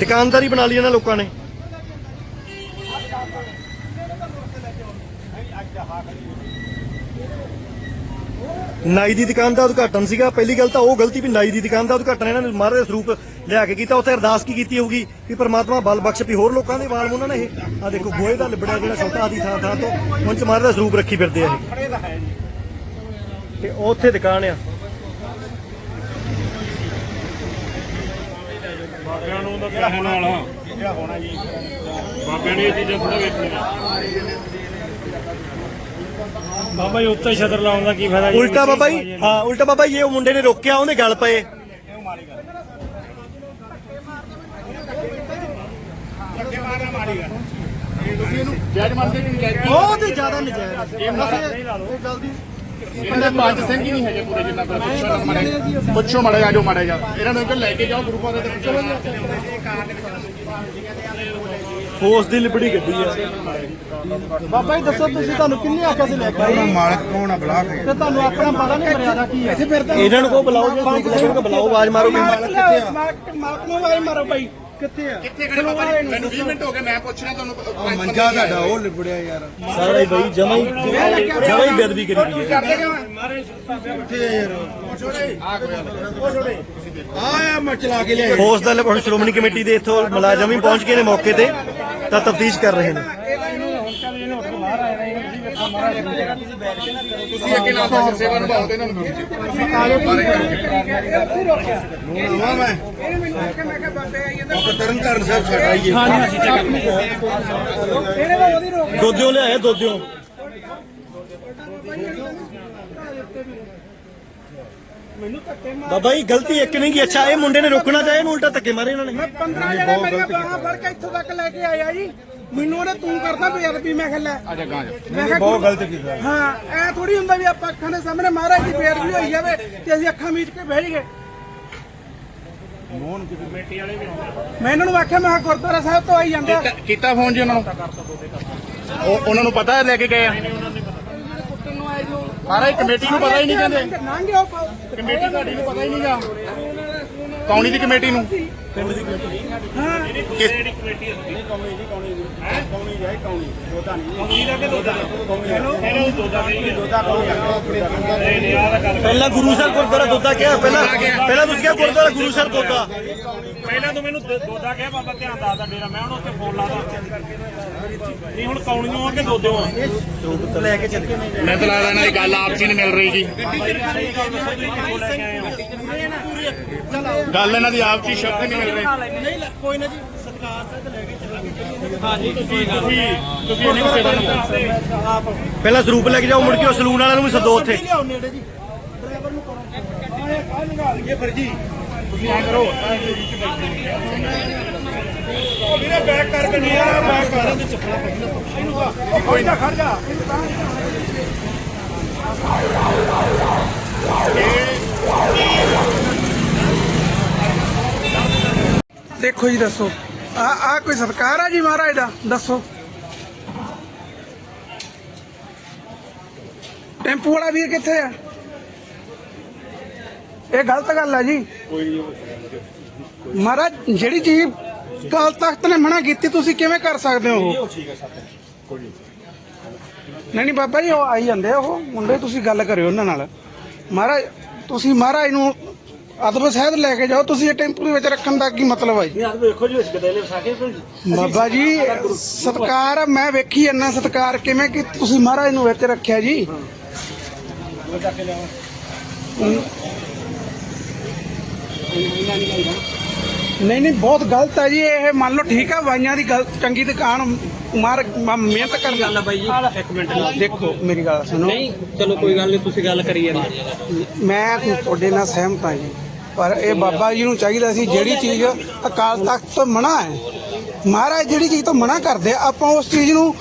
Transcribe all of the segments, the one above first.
ਦੁਕਾਨਦਾਰੀ ਬਣਾ ਲਈ ਇਹਨਾਂ ਲੋਕਾਂ ਨੇ। ਨਾਈ ਦੀ ਦੁਕਾਨ ਦਾ ਉਦਘਾਟਨ ਸੀਗਾ। ਪਹਿਲੀ ਗੱਲ ਤਾਂ ਉਹ ਗਲਤੀ ਵੀ ਨਾਈ ਦੀ ਦੁਕਾਨ ਦਾ ਉਦਘਾਟਨ ਇਹਨਾਂ ਨੇ ਮਹਾਰਾਜ ਦਾ ਸਰੂਪ ਲਿਆ ਕੇ ਕੀਤਾ। ਉੱਥੇ ਅਰਦਾਸ ਕੀ ਕੀਤੀ ਹੋਊਗੀ ਕਿ ਪ੍ਰਮਾਤਮਾ ਬਲ ਬਖਸ਼ ਵੀ ਹੋਰ ਲੋਕਾਂ ਦੇ ਵਾਲ ਉਹਨਾਂ ਨੇ ਇਹ। ਆ ਦੇਖੋ ਗੋਹੇ ਦਾ ਲਿਬੜਿਆ ਜਿਹੜਾ ਛੋਟਾ ਆਦੀ ਥਾਂ ਥਾਂ ਤੋਂ ਉਹਨਾਂ ਚ ਮਹਾਰਾਜ ਦਾ ਸਰੂਪ ਰੱਖੀ ਫਿਰਦੇ ਆ ਇਹ। ਤੇ ਉਹ ਉੱਥੇ ਦੁਕਾਨ ਆ। ਬਾਬਿਆਂ ਨੂੰ ਤਾਂ ਕਹਿਣ ਵਾਲਾ। ਬਾਬਿਆਂ ਨੇ ਇਹ ਚੀਜ਼ਾਂ ਥੋੜਾ ਵੇਖਣੀਆਂ। ਬਾਬਾ ਜੀ ਉੱਤੇ ਛਤਰ ਲਾਉਣ ਦਾ ਕੀ ਫਾਇਦਾ ਜੀ? ਉਲਟਾ ਬਾਬਾ ਜੀ ਹਾਂ ਉਲਟਾ ਬਾਬਾ ਜੀ ਇਹ ਮੁੰਡੇ ਨੇ ਰੋਕਿਆ ਉਹਦੇ ਗੱਲ ਪਏ। ਬਹੁਤ ਹੀ ਜ਼ਿਆਦਾ ਨਜਾਇਜ਼। ਇਹਨਾਂ ਦੇ ਪੰਜ ਸਿੰਘ ਹੀ ਨਹੀਂ ਹੈਗੇ ਪੂਰੇ ਜਿੰਨਾ ਕੋਲ ਪੁੱਛੋ ਨਾ ਮਾੜੇ ਪੁੱਛੋ ਮਾੜਾ ਜਾ ਜੋ ਮਾੜਾ ਜਾ ਇਹਨਾਂ ਨੂੰ ਇੱਕ ਲੈ ਕੇ ਜਾਓ ਗੁਰੂ ਪਾਦੇ ਤੇ ਚਲੋ ਫੋਰਸ ਦੀ ਲਿਬੜੀ ਗੱਡੀ ਆ। ਬਾਬਾ ਜੀ ਦੱਸੋ ਤੁਸੀਂ ਤੁਹਾਨੂੰ ਕਿੰਨੇ ਆਖਿਆ ਸੀ ਲੈ ਕੇ ਆਉਣਾ ਮਾਲਕ ਕੌਣ ਆ ਬਲਾਕ ਤੇ ਤੁਹਾਨੂੰ ਆਪਣਾ ਪਤਾ ਨਹੀਂ ਮਰਿਆਦਾ ਕੀ ਹੈ ਇੱਥੇ ਫਿਰਦਾ ਇਹਨਾਂ ਨੂੰ ਕੋ ਬੁਲਾਓ ਜੇ ਠੀਕ ਲੱਗਣਗੇ ਬੁਲਾਓ ਆਵਾਜ਼ ਮਾਰੋ ਮਾਲਕ ਮਾਲਕ ਨੂੰ ਆਵਾਜ਼ ਮਾਰੋ ਬਾਈ। ਕਿੱਥੇ ਆ? ਕਿੱਥੇ ਖੜੇ ਬਾਬਾ ਜੀ? ਮੈਨੂੰ 20 ਮਿੰਟ ਹੋ ਗਏ ਮੈਂ ਪੁੱਛ ਰਿਹਾ ਤੁਹਾਨੂੰ ਮੰਜਾ ਤੁਹਾਡਾ ਉਹ ਲਿਬੜਿਆ ਯਾਰ। ਸਾਰਾ ਹੀ ਬਈ ਜਮਾ ਹੀ ਜਮਾ ਹੀ ਬੇਦਬੀ ਕਰੀ ਗਈ ਹੈ। ਆ? ਮੈਂ ਚਲਾ ਕੇ ਲਿਆ ਫੋਰਸ ਦਾ ਹੁਣ ਸ਼੍ਰੋਮਣੀ ਕਮੇਟੀ ਦੇ ਇੱਥੋਂ ਮੁਲਾਜ਼ਮ ਵੀ ਪਹੁੰਚ ਗਏ ਨੇ ਮੌਕੇ ਤੇ ਤਾਂ ਤਫਤੀਸ਼ ਕਰ ਰਹੇ ਨੇ। ਤੁਸੀਂ ਅੱਗੇ ਨਾਲ ਦਾ ਸੇਵਾ ਨਿਭਾਓ ਤੇ ਇਹਨਾਂ ਨੂੰ ਆਵਾ ਮੈਂ। ਤਰਨ ਤਾਰਨ ਸਾਹਿਬ ਸਾਡਾ ਹੀ ਦੋਦਿਓ ਲਿਆਏ ਦੋਦਿਓ ਬਾਬਾ ਜੀ ਗਲਤੀ ਇੱਕ ਨਹੀਂ ਕੀ ਅੱਛਾ ਇਹ ਮੁੰਡੇ ਨੇ ਰੋਕਣਾ ਚਾਹਿਆ ਇਹਨੂੰ ਉਲਟਾ ਧੱਕੇ ਮਾਰੇ ਇਹਨਾਂ ਨੇ। ਮੈਂ 15 ਜਣੇ ਮੇਰੀਆਂ ਬਾਹਾਂ ਫੜ ਕੇ ਇੱਥੋਂ ਤੱਕ ਲੈ ਕੇ ਆਇਆ ਜੀ। ਮੈਨੂੰ ਉਹਨੇ ਤੂੰ ਕਰਦਾ ਬੇਅਦਬੀ ਮੈਂ ਕਿਹਾ ਲੈ ਆਜਾ ਗਾਂ ਜਾ। ਮੈਂ ਕਿਹਾ ਬਹੁਤ ਗਲਤ ਕੀਤਾ ਹਾਂ। ਐ ਥੋੜੀ ਹੁੰਦਾ ਵੀ ਆਪਾਂ ਅੱਖਾਂ ਦੇ ਸਾਹਮਣੇ ਮਹਾਰਾਜ ਦੀ ਬੇਅਦਬੀ ਹੋਈ ਜਾਵੇ ਤੇ ਅਸੀਂ ਅੱਖਾਂ ਮੀਚ ਕੇ ਬਹਿ ਜਾਈਏ। ਮੈਂ ਇਹਨਾਂ ਨੂੰ ਆਖਿਆ ਮੈਂ ਕਿਹਾ ਗੁਰਦੁਆਰਾ ਸਾਹਿਬ ਤੋਂ ਆਈ ਜਾਂਦਾ। ਕੀਤਾ- ਕੀਤਾ ਫੋਨ ਜੀ ਉਹਨਾਂ ਨੂੰ? ਉਹ ਉਹਨਾਂ ਨੂੰ ਪਤਾ ਹੈ ਲੈ ਕੇ ਗਏ ਆ? ਸਾਰਾ ਕਮੇਟੀ ਨੂੰ ਪਤਾ ਹੀ ਨਹੀਂ ਕਹਿੰਦੇ। ਲੰਘ ਗਿਆ ਉਹ ਕਮੇਟੀ ਤੁਹਾਡੀ ਨੂੰ ਪਤਾ ਹੀ ਨਹੀਂਗਾ ਕੌਣੀ ਦੀ ਕਮੇਟੀ ਨੂੰ? ਹਾਂ। ਪਹਿਲਾਂ ਗੁਰੂ ਸਾਹਿਬ ਗੁਰਦੁਆਰਾ ਦੋਦਾ ਕਿਹਾ ਪਹਿਲਾਂ ਪਹਿਲਾਂ ਤੁਸੀਂ ਕਿਹਾ ਗੁਰਦੁਆਰਾ ਗੁਰੂ ਸਾਹਿਬ ਦੋਦਾ ਪਹਿਲਾਂ ਤੂੰ ਮੈਨੂੰ ਦ- ਦੋਦਾ ਕਹਿ ਬਾਬਾ ਧਿਆਨ ਦੱਸਦਾ ਡੇਰਾ ਮੈਂ ਹੁਣ ਉੱਥੇ ਫੋਨ ਲਾਦਾ ਨਹੀਂ ਹੁਣ ਕੌਣੀਆਂ ਆ ਕੇ ਦੋਦਿਓ ਆ ਲੈ ਕੇ ਚੱਲ ਮੈਂ ਤਾਂ ਲੱਗਦਾ ਇਹਨਾਂ ਦੀ ਗੱਲ ਆਪ ਜੀ ਨਹੀਂ ਮਿਲ ਰਹੀ ਜੀ। ਗੱਲ ਇਹਨਾਂ ਦੀ ਆਪ ਜੀ ਸ਼ਬਦ ਨਹੀਂ ਮਿਲ ਰਹੀ। ਕੋਈ ਨਾ ਜੀ ਸਤਕਾਰ ਤੇ ਲੈ ਕੇ ਚੱਲਾਂਗੇ ਤੁਸੀਂ ਤੁਸੀਂ ਇਹਨੂੰ ਸੇਵਾ ਨਿਭਾਓ ਪਹਿਲਾਂ ਸਰੂਪ ਲੈ ਕੇ ਜਾਓ ਮੁੜ ਕੇ ਉਹ ਸਲੂਨ ਵਾਲਿਆਂ ਨੂੰ ਵੀ ਸੱਦੋ ਉੱਥੇ। ਲਿਆਓ ਨੇੜੇ ਜੀ। ਡਰਾਈਵਰ ਨੂੰ ਕਰੋ। ਆਏ ਕਾਹ ਨਿਕਾਲ ਇਹ ਫਰਜੀ। ਤੁਸੀਂ ਐਂ ਕਰੋ ਉਹ ਵੀਰੇ ਬੈਕ ਕਰਕੇ ਨਹੀਂ ਆ ਬੈਕ ਕਰ। ਦੇ ਚੱਪਲਾ ਪਹਿਲਾਂ ਕੋਈ ਨਾ ਖੜ ਜਾ। ਦੇਖੋ ਜੀ ਦੱਸੋ। ਆ ਆ ਕੋਈ ਸਤਕਾਰ ਆ ਜੀ ਮਹਾਰਾਜ ਦਾ? ਦੱਸੋ। ਟੈਂਪੂ ਵਾਲਾ ਵੀਰ ਕਿੱਥੇ ਆ? ਇਹ ਗਲਤ ਗੱਲ ਆ ਜੀ। ਮਹਾਰਾਜ ਜਿਹੜੀ ਚੀਜ਼ ਕਾਲ ਤਖਤ ਨੇ ਮਨਾ ਕੀਤੀ ਤੁਸੀਂ ਕਿਵੇਂ ਕਰ ਸਕਦੇ ਹੋ? ਨਹੀਂ ਨਹੀਂ ਬਾਬਾ ਜੀ ਉਹ ਆਈ ਜਾਂਦੇ ਆ ਉਹ। ਮੁੰਡੇ ਤੁਸੀਂ ਗੱਲ ਕਰਿਓ ਉਹਨਾਂ ਨਾਲ। ਮਹਾਰਾਜ ਤੁਸੀਂ ਮਹਾਰਾਜ ਨੂੰ ਅਦਬ ਸਹਿਤ ਲੈ ਕੇ ਜਾਓ ਤੁਸੀਂ ਇਹ ਟੈਂਪੂ ਦੇ ਵਿੱਚ ਰੱਖਣ ਦਾ ਕੀ ਮਤਲਬ ਹੈ ਜੀ? ਯਾਰ ਵੇਖੋ ਜੀ ਇਸ ਗਦੇਲੇ ਵਸਾ ਕੇ ਬਾਬਾ ਜੀ ਸਤਕਾਰ ਮੈਂ ਵੇਖੀ ਇੰਨਾ ਸਤਕਾਰ ਕਿਵੇਂ ਕਿ ਤੁਸੀਂ ਮਹਾਰਾਜ ਨੂੰ ਵਿੱਚ ਰੱਖਿਆ ਜੀ? ਨਹੀਂ ਨਹੀਂ ਬਹੁਤ ਗਲਤ ਹੈ ਜੀ ਇਹ ਮੰਨ ਲਓ ਠੀਕ ਹੈ ਵਾਈਆਂ ਦੀ ਗੱਲ ਚੰਗੀ ਦੁਕਾਨ ਮਾਰ ਮਿਹਨਤ ਕਰਨ ਗੱਲ ਆ ਬਾਈ ਜੀ ਇੱਕ ਮਿੰਟ ਦੇਖੋ ਮੇਰੀ ਗੱਲ ਸੁਣੋ। ਨਹੀਂ ਚਲੋ ਕੋਈ ਗੱਲ ਨਹੀਂ ਤੁਸੀਂ ਗੱਲ ਕਰੀ ਜਾਂਦੇ। ਮੈਂ ਤੁਹਾਡੇ ਨਾਲ ਸਹਿਮਤ ਹਾਂ ਜੀ। ਪਰ ਇਹ ਬਾਬਾ ਜੀ ਨੂੰ ਚਾਹੀਦਾ ਸੀ ਜਿਹੜੀ ਚੀਜ਼ ਅਕਾਲ ਤਖਤ ਤੋਂ ਮਨਾ ਹੈ। ਮਹਾਰਾਜ ਜਿਹੜੀ ਚੀਜ਼ ਤੋਂ ਮਨਾ ਕਰਦੇ ਆ, ਆਪਾਂ ਉਸ ਚੀਜ਼ ਨੂੰ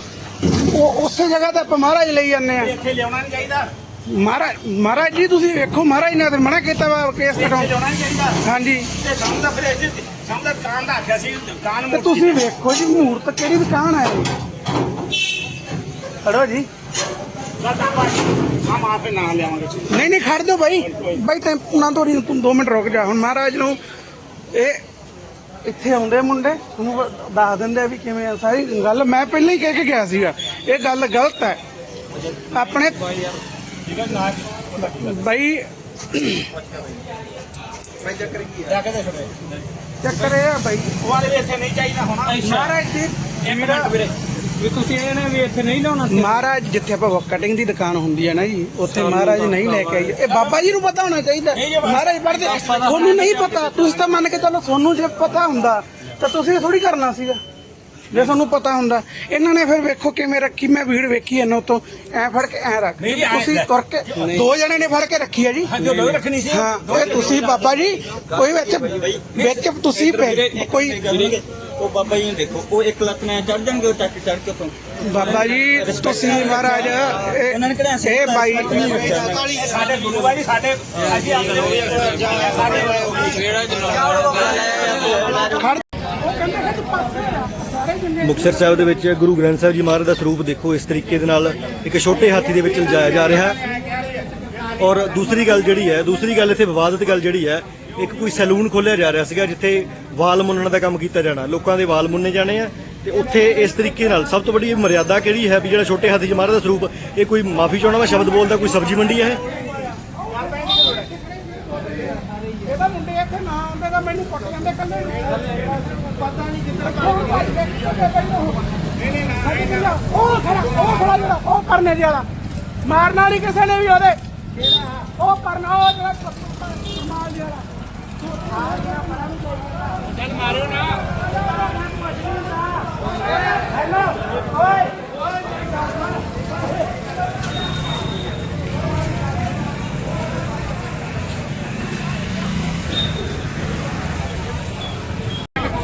ਉਹ ਉਸੇ ਜਗ੍ਹਾ ਤੇ ਆਪਾਂ ਮਹਾਰਾਜ ਲਈ ਜਾਂਦੇ ਆ। ਇੱਥੇ ਲਿਆਉਣਾ ਨਹੀਂ ਚਾਹੀਦਾ। ਮਹਾਰਾਜ ਮਹਾਰਾਜ ਜੀ ਤੁਸੀਂ ਵੇਖੋ ਮਹਾਰਾਜ ਨੇ ਤਾਂ ਮਨਾ ਕੀਤਾ ਵਾ ਕੇਸ ਕਟਾਉਣ। ਲਿਆਉਣਾ ਨਹੀਂ ਚਾਹੀਦਾ। ਹਾਂਜੀ। ਤੇ ਸਾਨੂੰ ਤਾਂ ਫਿਰ ਇੱਥੇ ਸਾਨੂੰ ਤਾਂ ਦੁਕਾਨ ਦਾ ਆਖਿਆ ਸੀ ਦੁਕਾਨ ਤੇ ਤੁਸੀਂ ਵੇਖੋ ਜੀ ਮੂਰਤ ਕਿਹੜੀ ਦੁਕਾਨ ਹੈ। ਜੀ। ਨਾ ਲਿਆਵਾਂਗੇ ਨਹੀਂ ਨਹੀਂ ਖੜ ਜਾਓ ਬਾਈ। ਬਾਈ ਟੈਂਪੂ ਨਾ ਤੋੜੀ ਤੂੰ 2 ਮਿੰਟ ਰੁਕ ਜਾ। ਹੁਣ ਮਹਾਰਾਜ ਨੂੰ ਇਹ ਇੱਥੇ ਆਉਂਦੇ ਮੁੰਡੇ ਤੁਹਾਨੂੰ ਦੱਸ ਦਿੰਦੇ ਆ ਵੀ ਕਿਵੇਂ ਆ। ਸਾਰੀ ਗੱਲ ਮੈਂ ਪਹਿਲਾਂ ਹੀ ਕਹਿ ਕੇ ਗਿਆ ਸੀਗਾ। ਇਹ ਗੱਲ ਗਲਤ ਹੈ। ਆਪਣੇ ਬਾਈ ਚੱਕਰ ਇਹ ਆ ਬਾਈ। ਵਾਲੇ ਇੱਥੇ ਨਹੀਂ ਚਾਹੀਦਾ ਹੋਣਾ। ਮਹਾਰਾਜ ਜੀ ਇੱਕ ਮਿੰਟ ਵੀਰੇ। ਵੀ ਤੁਸੀਂ ਇਹ ਨਾ ਵੀ ਇੱਥੇ ਨਹੀਂ ਲਾਉਣਾ ਮਹਾਰਾਜ ਜਿੱਥੇ ਆਪਾਂ ਕਟਿੰਗ ਦੀ ਦੁਕਾਨ ਹੁੰਦੀ ਹੈ ਨਾ ਜੀ ਉੱਥੇ ਮਹਾਰਾਜ ਨਹੀਂ ਲੈ ਕੇ ਆਈ। ਇਹ ਬਾਬਾ ਜੀ ਨੂੰ ਪਤਾ ਹੋਣਾ ਚਾਹੀਦਾ। ਮਹਾਰਾਜ ਪੜਦੇ ਤੁਹਾਨੂੰ ਨਹੀਂ ਪਤਾ ਤੁਸੀਂ ਤਾਂ ਮੰਨ ਕੇ ਚੱਲੋ ਤੁਹਾਨੂੰ ਜੇ ਪਤਾ ਹੁੰਦਾ ਤਾਂ ਤੁਸੀਂ ਥੋੜੀ ਕਰਨਾ ਸੀਗਾ। ਜੇ ਤੁਹਾਨੂੰ ਪਤਾ ਹੁੰਦਾ। ਇਹਨਾਂ ਨੇ ਫਿਰ ਵੇਖੋ ਕਿਵੇਂ ਰੱਖੀ ਮੈਂ ਵੀੜ ਵੇਖੀ ਇਹਨਾਂ ਤੋਂ ਐ ਫੜ ਕੇ ਐ ਰੱਖ। ਤੁਸੀਂ। ਤੁਰ ਕੇ ਦੋ ਜਣੇ ਨੇ ਫੜ ਕੇ ਰੱਖੀ ਹੈ ਜੀ। ਜੋ ਦੋ ਰੱਖਣੀ ਸੀ। ਹਾਂ ਇਹ ਤੁਸੀਂ ਬਾਬਾ ਜੀ ਕੋਈ ਵਿੱਚ ਵਿੱਚ ਤੁਸੀਂ ਪੈ- ਕੋਈ ਉਹ ਬਾਬਾ ਜੀ ਨੂੰ ਦੇਖੋ ਉਹ ਇੱਕ ਲੱਤ ਨਾਲ ਚੜ ਜਾਣਗੇ ਉਹ ਚੱਕ ਚੜ ਕੇ ਤੋਂ ਬਾਬਾ ਜੀ ਤੁਸੀਂ ਮਹਾਰਾਜ ਇਹ- ਉਹਨਾਂ ਨੇ ਕਿਹੜਾ ਇਹ ਬਾਈ ਸਾਡੇ ਗੁਰੂ ਬਾਈ ਸਾਡੇ ਅਸੀਂ ਆਪਣੇ ਸਾਡੇ ਖੜ ਉਹ ਕਹਿੰਦੇ ਕਿ ਤੂੰ ਪਾਸੇ ਆ ਸਾਰੇ ਜਿੰਨੇ ਮੁਕਤਸਰ ਸਾਹਿਬ ਦੇ ਵਿੱਚ ਗੁਰੂ ਗ੍ਰੰਥ ਸਾਹਿਬ ਜੀ ਮਹਾਰਾਜ ਦਾ ਸਰੂਪ ਦੇਖੋ ਇਸ ਤਰੀਕੇ ਦੇ ਨਾਲ ਇੱਕ ਛੋਟੇ ਹਾਥੀ ਦੇ ਵਿੱਚ ਲਿਜਾਇਆ ਜਾ ਰਿਹਾ ਹੈ। ਔਰ ਦੂਸਰੀ ਗੱਲ ਜਿਹੜੀ ਹੈ ਦੂਸਰੀ ਗੱਲ ਇੱਥੇ ਵਿਵਾਦਿਤ ਗੱਲ ਜਿਹੜੀ ਹੈ ਇੱਕ ਕੋਈ ਸੈਲੂਨ ਖੋਲ੍ਹਿਆ ਜਾ ਰਿਹਾ ਸੀਗਾ ਜਿੱਥੇ ਵਾਲ ਮੁੰਨਣ ਦਾ ਕੰਮ ਕੀਤਾ ਜਾਣਾ ਲੋਕਾਂ ਦੇ ਵਾਲ ਮੁੰਨੇ ਜਾਣੇ ਆ ਤੇ ਉੱਥੇ ਇਸ ਤਰੀਕੇ ਨਾਲ ਸਭ ਤੋਂ ਵੱਡੀ ਮਰਿਆਦਾ ਕਿਹੜੀ ਹੈ ਵੀ ਜਿਹੜਾ ਛੋਟੇ ਹਾਥੀ ਜੀ ਮਹਾਰਾਜ ਦਾ ਸਰੂਪ ਇਹ ਕੋਈ ਮਾਫੀ ਚਾਹਣਾ ਵਾ ਸ਼ਬਦ ਬੋਲਦਾ ਕੋਈ ਸਬਜ਼ੀ ਮੰਡੀ ਹੈ ਇਹ? ਇਹਦਾ ਮੁੰਡੇ ਇੱਥੇ ਨਾ ਆਉਂਦੇ ਤਾਂ ਮੈਨੂੰ ਕੁੱਟ ਜਾਂਦੇ ਕੱਲੇ ਪਤਾ ਨਹੀਂ ਕਿੱਧਰ ਭੱਜ ਗਏ। ਕਿੱਥੇ ਪਹਿਲਾਂ ਉਹ? ਨਹੀਂ ਨਹੀਂ ਨਾ ਉਹ ਖੜਾ ਉਹ ਖੜਾ ਜਿਹੜਾ ਉਹ ਕਰਨੇ ਵਾਲਾ। ਮਾਰਨਾ ਨਹੀਂ ਕਿਸੇ ਨੇ ਵੀ ਉਹਦੇ? ਉਹ ਕਰਨਾ ਉਹ ਜਿਹੜਾ ਕਮਾਲ ਜਿਹੜਾ ਚੱਲ ਮਾਰਿਓ ਨਾ। ਹੈਲੋ ਓਏ।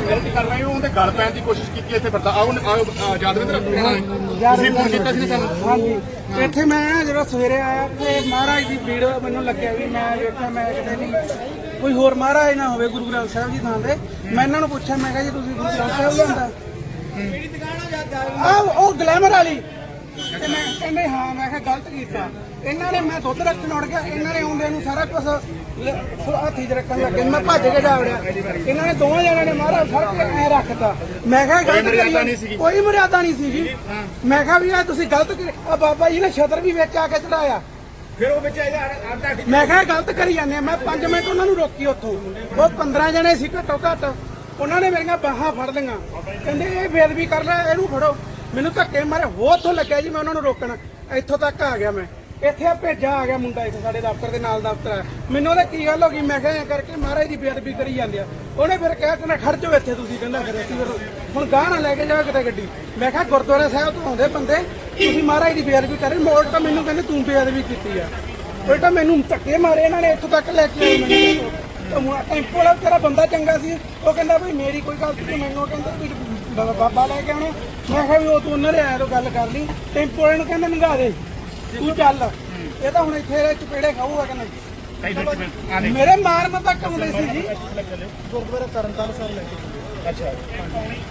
ਗਲਤੀ ਕਰ ਰਹੇ ਹੋ ਉਹਦੇ ਗਲ ਪੈਣ ਦੀ ਕੋਸ਼ਿਸ਼ ਕੀਤੀ ਇੱਥੇ ਫਿਰਦਾ। ਆਓ ਆਓ ਤੁਸੀਂ ਫੋਨ ਕੀਤਾ ਸੀ ਨਾ ਸਾਨੂੰ? ਹਾਂਜੀ। ਇੱਥੇ ਮੈਂ ਜਦੋਂ ਸਵੇਰੇ ਆਇਆ ਤੇ ਮਹਾਰਾਜ ਦੀ ਭੀੜ ਮੈਨੂੰ ਲੱਗਿਆ ਵੀ ਮੈਂ ਵੇਖਿਆ ਮੈਂ ਕਿਤੇ ਨਹੀਂ। ਕੋਈ ਹੋਰ ਮਹਾਰਾਜ ਨਾ ਹੋਵੇ ਗੁਰੂ ਗ੍ਰੰਥ ਸਾਹਿਬ ਜੀ ਥਾਂ ਤੇ। ਮੈਂ ਇਹਨਾਂ ਨੂੰ ਪੁੱਛਿਆ ਮੈਂ ਕਿਹਾ ਜੀ ਤੁਸੀਂ ਗੁਰੂ ਗ੍ਰੰਥ ਸਾਹਿਬ ਲਿਆਂਦਾ ਆ ਉਹ ਗਲੈਮਰ ਵਾਲੀ। ਤੇ ਮੈਂ ਕਹਿੰਦੇ ਹਾਂ ਮੈਂ ਕਿਹਾ ਗਲਤ ਕੀਤਾ। ਇਹਨਾਂ ਨੇ ਮੈਂ ਦੁੱਧ ਰੱਖਣ ਉੜ ਗਿਆ। ਇਹਨਾਂ ਨੇ ਆਉਂਦੇ ਨੂੰ ਸਾਰਾ ਕੁਝ ਹੱਥੀ 'ਚ ਰੱਖਣ ਲੱਗੇ। ਮੈਂ ਭੱਜ ਕੇ ਜਾ ਵੜਿਆ। ਇਹਨਾਂ ਨੇ ਦੋਵਾਂ ਜਣਿਆਂ ਨੇ ਮਾਰਾ ਫੜ ਕੇ ਐ ਰੱਖਤਾ ਮੈਂ ਕਿਹਾ ਗਲਤ ਕਰੀ। ਕੋਈ ਮਰਿਆਦਾ ਨਹੀਂ ਸੀਗੀ। ਮੈਂ ਕਿਹਾ ਵੀ ਇਹ ਤੁਸੀਂ ਗਲਤ ਆ ਬਾਬਾ ਜੀ ਨੇ ਛਤਰ ਵੀ ਵਿੱਚ ਆ ਕੇ ਚੜਾਇਆ। ਫਿਰ ਉਹ ਵਿੱਚ ਆਉਂਦਾ ਮੈਂ ਕਿਹਾ ਇਹ ਗਲਤ ਕਰੀ ਜਾਂਦੇ ਆ। ਮੈਂ 5 ਮਿੰਟ ਉਹਨਾਂ ਨੂੰ ਰੋਕੀ ਉੱਥੋਂ। ਉਹ 15 ਜਣੇ ਸੀ ਘੱਟੋ ਘੱਟ। ਉਹਨਾਂ ਨੇ ਮੇਰੀਆਂ ਬਾਹਾਂ ਫੜ ਲਈਆਂ। ਕਹਿੰਦੇ ਇਹ ਬੇਅਦਬੀ ਕਰ ਰਿਹਾ ਇਹਨੂੰ ਫੜੋ। ਮੈਨੂੰ ਧੱਕੇ ਮਾਰੇ ਹੋਰ ਤੋਂ ਲੱਗਿਆ ਜੀ ਮੈਂ ਉਹਨਾਂ ਨੂੰ ਰੋਕਣ। ਇੱਥੋਂ ਤੱਕ ਆ ਗਿਆ ਮੈਂ। ਇੱਥੇ ਆ ਭੇਜਾ ਆ ਗਿਆ ਮੁੰਡਾ ਇੱਥੇ ਸਾਡੇ ਦਫ਼ਤਰ ਦੇ ਨਾਲ ਦਫ਼ਤਰ ਆ ਮੈਨੂੰ ਉਹਦੇ ਕੀ ਗੱਲ ਹੋ ਗਈ? ਮੈਂ ਕਿਹਾ ਐਂ ਕਰਕੇ ਮਹਾਰਾਜ ਦੀ ਬੇਅਦਬੀ ਕਰੀ ਜਾਂਦੇ ਆ। ਉਹਨੇ ਫਿਰ ਕਿਹਾ ਕਿ ਨਾ ਖੜ ਜਾਓ ਇੱਥੇ ਤੁਸੀਂ, ਕਹਿੰਦਾ ਫਿਰ ਅਸੀਂ ਫਿਰ ਹੁਣ ਗਾਹ ਨਾ ਲੈ ਕੇ ਜਾਓ ਕਿਤੇ ਗੱਡੀ। ਮੈਂ ਕਿਹਾ ਗੁਰਦੁਆਰਾ ਸਾਹਿਬ ਤੋਂ ਆਉਂਦੇ ਬੰਦੇ, ਤੁਸੀਂ ਮਹਾਰਾਜ ਦੀ ਬੇਅਦਬੀ ਕਰ। ਰਹੇ ਮੋੜ ਤਾਂ ਮੈਨੂੰ ਕਹਿੰਦੇ ਤੂੰ ਬੇਅਦਬੀ ਕੀਤੀ ਆ। ਉਲਟਾ ਮੈਨੂੰ ਧੱਕੇ ਮਾਰੇ ਇਹਨਾਂ ਨੇ ਇੱਥੋਂ ਤੱਕ ਲੈ ਕੇ ਆਏ ਮੈਨੂੰ। ਟੈਂਪੋ ਵਾਲਾ ਤੇਰਾ ਬੰਦਾ ਚੰਗਾ ਸੀ। ਉਹ ਕਹਿੰਦਾ ਵੀ ਮੇਰੀ ਕੋਈ ਗਲਤੀ ਨਹੀਂ, ਮੈਨੂੰ ਕਹਿੰਦਾ ਤੂੰ ਬਾਬਾ ਲੈ ਕੇ ਆਉਣਾ। ਮੈਂ ਕਿਹਾ ਵੀ ਉਹ ਤੂੰ ਉਹਨਾਂ ਦੇ ਆਇਆ ਤੋਂ ਗੱਲ ਕਰ ਲਈ। ਟੈਂਪੋ ਵਾਲੇ ਨੂੰ ਕਹਿੰਦਾ ਨੰਗਾ ਦੇ। ਤੂੰ ਚੱਲ। ਇਹ ਤਾਂ ਹੁਣ ਇੱਥੇ ਇਹਦੇ ਚਪੇੜੇ ਖਾਊਗਾ ਕਿ ਨਹੀਂ? ਮੇਰੇ ਮਾਰਨ ਤੱਕ ਆਉਂਦੇ ਸੀ ਜੀ। ਗੁਰਦੁਆਰਾ ਤਰਨਤਾਰਨ ਸਾਹਿਬ ਲੈ ਕੇ ਅੱਛਾ।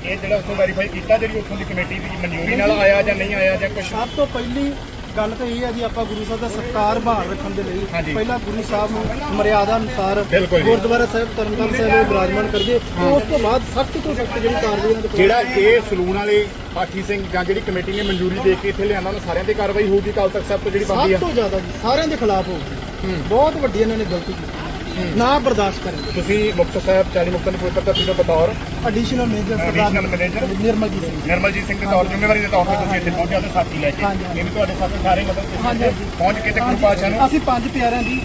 ਇਹ ਜਿਹੜਾ ਉੱਥੋਂ ਵੈਰੀਫਾਈ ਕੀਤਾ ਜਿਹੜੀ ਉੱਥੋਂ ਦੀ ਕਮੇਟੀ ਦੀ ਮਨਜ਼ੂਰੀ ਨਾਲ ਆਇਆ ਜਾਂ ਨਹੀਂ ਆਇਆ ਜਾਂ ਕੁਝ ਸਭ ਤੋਂ ਪਹਿਲੀ ਗੱਲ ਤਾਂ ਇਹ ਹੈ ਜੀ ਆਪਾਂ ਗੁਰੂ ਸਾਹਿਬ ਦਾ ਸਤਿਕਾਰ ਬਹਾਲ ਰੱਖਣ ਦੇ ਲਈ। ਪਹਿਲਾਂ ਗੁਰੂ ਸਾਹਿਬ ਨੂੰ ਮਰਿਆਦਾ ਅਨੁਸਾਰ। ਗੁਰਦੁਆਰਾ ਸਾਹਿਬ ਤਰਨਤਾਰਨ ਸਾਹਿਬ ਨੂੰ ਬਿਰਾਜਮਾਨ ਕਰਕੇ ਉਸ ਤੋਂ ਬਾਅਦ ਸਖਤ ਤੋਂ ਸਖਤ ਜਿਹੜੀ ਕਾਰਵਾਈ ਜਿਹੜਾ ਇਹ ਸਲੂਨ ਵਾਲੇ ਪਾਠੀ ਸਿੰਘ ਜਾਂ ਜਿਹੜੀ ਕਮੇਟੀ ਨੇ ਮਨਜ਼ੂਰੀ ਦੇ ਕੇ ਇੱਥੇ ਲਿਆਂਦਾ ਉਹਨਾਂ ਸਾਰਿਆਂ ਤੇ ਕਾਰਵਾਈ ਹੋਊਗੀ ਕਾਲ ਤੱਕ ਸਾਹਿਬ ਤੋਂ ਜਿਹੜੀ ਸਭ ਆ। ਤੋਂ ਜ਼ਿਆਦਾ ਜੀ ਸਾਰਿਆਂ ਦੇ ਖਿਲਾਫ ਹੋਊਗੀ। ਬਹੁਤ ਵੱਡੀ ਇਹਨਾਂ ਨੇ ਗਲਤੀ ਕੀਤੀ। ਨਾ ਬਰਦਾਸ਼ਤ ਕਰਾਂਗੇ ਤੁਸੀਂ ਮੁਕਤਸਰ ਸਾਹਿਬ 40 ਮੁਕਤਾਂ ਦੇ ਪਵਿੱਤਰ ਧਰਤੀ ਦੇ ਬਤੌਰ? Additional major Additional manager? Nirmaljit Singh. Nirmaljit Singh ਦੇ ਤੌਰ ਜ਼ਿੰਮੇਵਾਰੀ ਦੇ ਤੌਰ ਤੇ ਤੁਸੀਂ ਇੱਥੇ ਪਹੁੰਚਿਆ ਤੇ ਸਾਥੀ ਲੈ ਕੇ। ਇਹ ਵੀ ਤੁਹਾਡੇ ਸਾਥੀ ਸਾਰੇ ਮਤਲਬ ਤੁਸੀਂ ਪਹੁੰਚ ਕੇ ਤੇ ਪਾਤਸ਼ਾਹ ਨੂੰ ਅਸੀਂ ਪੰਜ ਪਿਆਰਿਆਂ ਦੀ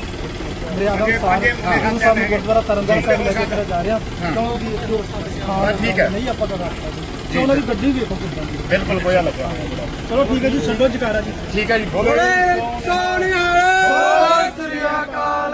ਮਰਿਆਦਾ ਅਨੁਸਾਰ ਗੁਰੂ ਸਾਹਿਬ ਨੂੰ ਗੁਰਦੁਆਰਾ ਤਰਨਤਾਰਨ ਸਾਹਿਬ ਲੈ ਕੇ ਜਾ ਰਿਹਾ ਕਿਉਂਕਿ ਜੋ ਹਾਂ ਠੀਕ ਹੈ। ਨਹੀਂ ਆਪਾਂ ਕਦਾ ਤੇ ਉਹਨਾਂ ਦੀ ਗੱਡੀ ਵੇਖੋ ਕਿੱਦਾਂ ਦੀ। ਬਿਲਕੁਲ ਹੋਇਆ ਲੱਗਾ। ਚਲੋ ਠੀਕ ਹੈ ਜੀ ਛੱਡੋ ਜਕਾਰਾ ਜੀ। ਠੀਕ ਹੈ ਜੀ ਬੋਲੋ ਸੋਹਣਿਆ ਸਤਿ ਸ੍ਰੀ ਅਕਾਲ